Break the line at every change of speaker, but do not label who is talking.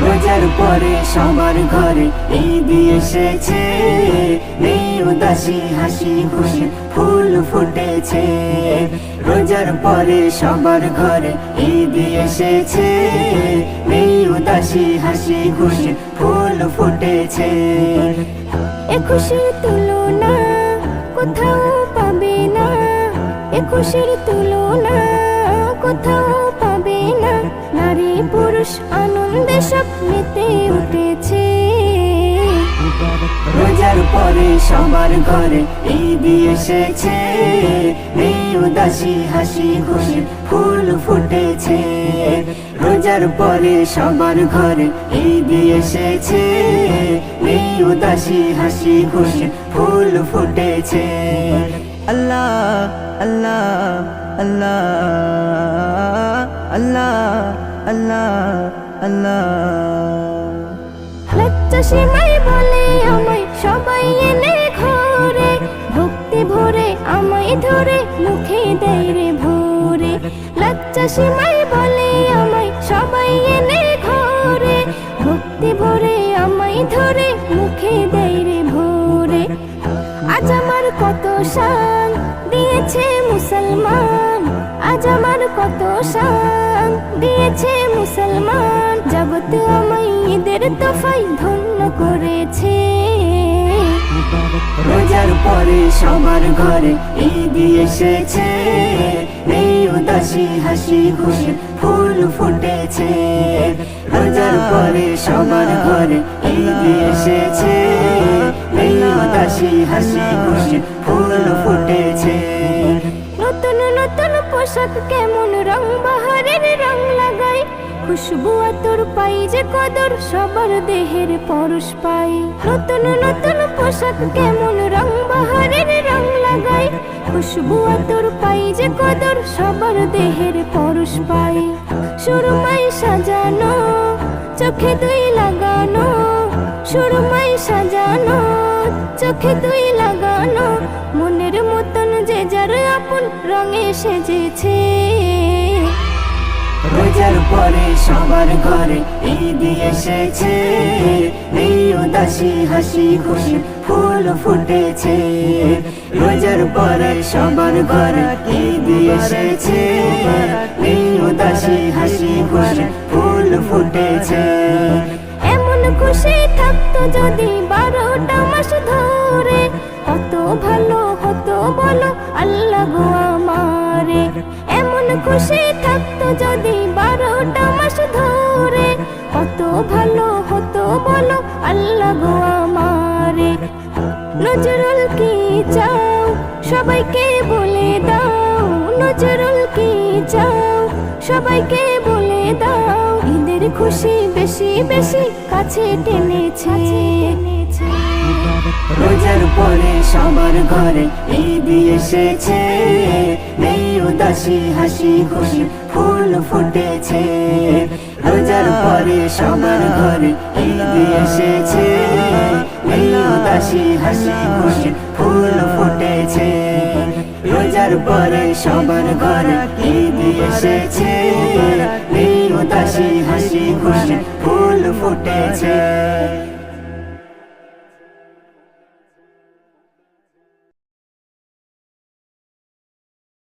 রোজার পরে সবার ঘরে ঈদ এসেছে। নেই উদাসী হাসি খুশি ফুল ফুটেছে। রোজার পরে সবার ঘরে ঈদ এসেছে। নেই উদাসী হাসি খুশি ফুল ফুটেছে।
এ খুশির তুলনা কোথাও পাবে না। এ খুশির তুলনা পুরুষ আনন্দে সব উঠেছে।
রোজার পরে সবার ঘরে ঈদ এসেছে। এই উদাসী হাসি খুশি ফুল ফুটেছে। রোজার পরে সবার ঘরে ঈদ এসেছে। এই উদাসী হাসি খুশি ফুল ফুটেছে। আল্লাহ আল্লাহ আল্লাহ। আল্লাহ আল্লাহ।
সীমাই বলে, আমায় সবাই এনে ঘরে। ভক্তি ভরে আমায় ধরে, মুখে দেয় রে ভোরে। সীমাই বলে, আমায় সবাই এনে ঘরে। ভক্তি ভরে আমায় ধরে, মুখে দেয় রে ভোরে। আজ আমার কত শান দিয়েছে মুসলমান। আজ আমার কত শান দিয়েছে মুসলমান জগৎ আমায় ঈদের তোফাই ধন্য করেছে।
রোজার পরে সবার ঘরে ঈদ এসেছে নেই উদাসী হাসি খুশি ফুল ফুটেছে। রোজার পরে সবার ঘরে ঈদ এসেছে নেই উদাসী হাসি খুশি ফুল ফুটেছে।
নতুন নতুন পোশাক কেমন রং বাহারের খুশবু আতর পাই যে কদর, সবার দেহের পরশ পাই। নতুন নতুন পোশাক কেমন রং, বাহারের রং লাগাই। খুশবু আতর পাই যে কদর, সবার দেহের পরশ পাই। সুরমাই সাজানো, চোখে দুই লাগানো। সুরমাই সাজানো, চোখে দুই লাগানো। মনের মতন যে যার আপন রঙে সেজেছে।
সবার ঘরে ঈদ এসেছে। এই উদাসী, হাসি, খুশি ফুল ফুটেছে। রোজার পরে সবার ঘরে ঈদ এসেছে। এই উদাসী, হাসি, খুশি ফুল ফুটেছে।
এমন খুশি থাকতো যদি বারোটা মাস ধরে। কত ভালো হতো বলো আল্লাহ আমারে। এমন খুশি থাকতো যদি বারোটা নজরুল কি চাও? সবাইকে বলে দাও। নজরুল কি চাও? সবাইকে বলে দাও। ঈদের খুশি বেশি বেশি কাছে টেনেছে।
রোজার পরে সবার ঘরে ঈদ এসেছে। নেই উদাসী, হাসি খুশি ফুল ফুটেছে। রোজার পরে সবার ঘরে ঈদ এসেছে। উদাসী হাসি খুশি ফুল ফুটেছে। রোজার পরে সবার ঘরে ঈদ এসেছে। উদাসী হাসি খুশি ফুল ফুটেছে।